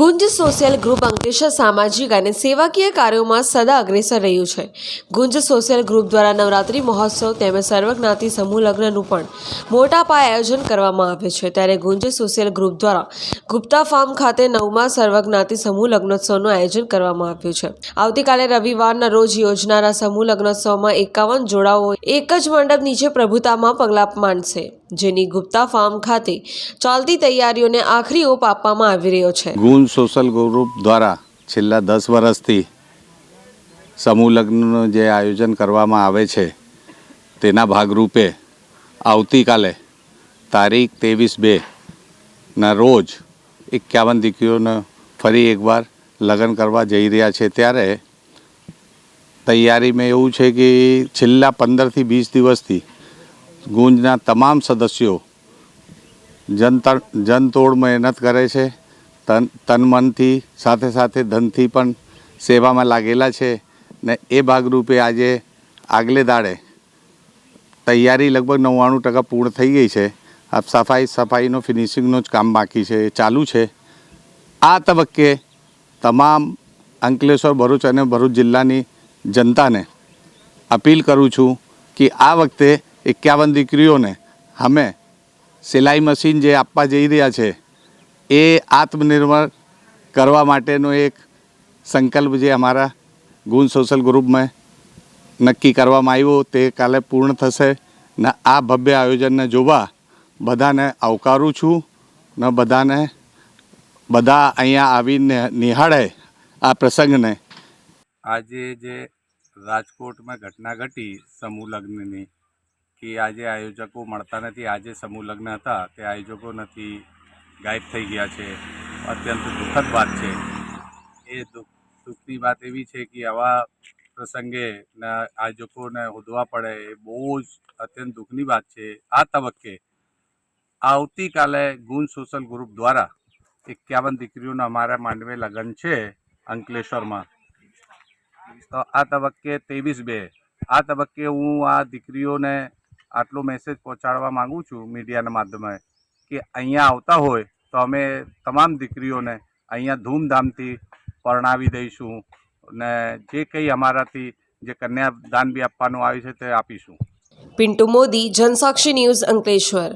ગુંજ social group Ankleshwar સામાજિક અને સેવાકીય કાર્યોમાં સદા અગ્રેસર રહ્યું છે. ગુંજ સોશિયલ ગ્રુપ દ્વારા નવરાત્રી મહોત્સવ તેમજ સર્વજ્ઞાતિ સમૂહ લગ્નનું પણ મોટા પાયે આયોજન કરવામાં આવે છે. ત્યારે ગુંજ સોશિયલ ગ્રુપ દ્વારા ગુપ્તા ફાર્મ ખાતે નવમા સર્વજ્ઞાતિ સમૂહ લગ્નોત્સવનું આયોજન કરવામાં આવ્યું છે. આવતીકાલે રવિવારના રોજ યોજનારા સમૂહ લગ્નોત્સવમાં એકાવન જોડાઓ એક જ મંડપ નીચે પ્રભુતામાં પગલાં માંડશે. જેની ગુપ્તા ફાર્મ ખાતે ચાલતી તૈયારીઓને આખરી ઓપ આપવામાં આવી રહ્યો છે. ગુણ સોશિયલ ગ્રુપ દ્વારા છેલ્લા દસ વર્ષથી સમૂહ લગ્નનું જે આયોજન કરવામાં આવે છે, તેના ભાગરૂપે આવતીકાલે તારીખ ત્રેવીસ બે ના રોજ એકાવન દીકરીઓને ફરી એકવાર લગ્ન કરવા જઈ રહ્યા છે. ત્યારે તૈયારીમાં એવું છે કે છેલ્લા પંદરથી વીસ દિવસથી ગુંજના તમામ સદસ્યો જનતર જનતોડ મહેનત કરે છે. તન તન મનથી સાથે સાથે ધનથી પણ સેવામાં લાગેલા છે ને એ ભાગરૂપે આજે આગલે દાડે તૈયારી લગભગ નવ્વાણું ટકા પૂર્ણ થઈ ગઈ છે. આ સફાઈ સફાઈનો ફિનિશિંગનું જ કામ બાકી છે એ ચાલુ છે. આ તબક્કે તમામ અંકલેશ્વર, ભરૂચ અને ભરૂચ જિલ્લાની જનતાને અપીલ કરું છું કે આ વખતે એકાવન દીકરીઓને અમે સિલાઈ મશીન જે આપવા જઈ રહ્યા છે, એ આત્મનિર્ભર કરવા માટેનો એક સંકલ્પ જે અમારા ગુણ સોશિયલ ગ્રુપમાં નક્કી કરવામાં આવ્યો, તે કાલે પૂર્ણ થશે. ને આ ભવ્ય આયોજનને જોવા બધાને આવકારું છું, ને બધાને બધા અહીંયા આવીને નિહાળે આ પ્રસંગને. આજે જે રાજકોટમાં ઘટના ઘટી સમૂહ લગ્નની કે આજે આયોજકો મળતા નથી, આજે સમૂહ લગ્ન હતા, તે આયોજકો નથી, ગાયબ થઈ ગયા છે. અત્યંત દુઃખદ વાત છે. એ દુઃખ, દુઃખની વાત એવી છે કે આવા પ્રસંગે આયોજકોને હોદવા પડે એ બહુ જ અત્યંત દુઃખની વાત છે. આ તબક્કે આવતીકાલે ગુણ સોશિયલ ગ્રુપ દ્વારા એકાવન દીકરીઓના અમારા માંડવે લગ્ન છે અંકલેશ્વરમાં. તો આ તબક્કે ત્રેવીસ બે. આ તબક્કે હું આ દીકરીઓને આટલો મેસેજ પહોંચાડવા માગું છું મીડિયાના માધ્યમે કે અહીંયા આવતા હોય તો અમે તમામ દીકરીઓને અહીંયા ધૂમધામથી પરણાવી દઈશું ને જે કંઈ અમારાથી જે કન્યાદાન બી આપવાનું આવ્યું છે તે આપીશું. પિન્ટુ મોદી, જનસાક્ષી ન્યૂઝ અંકલેશ્વર.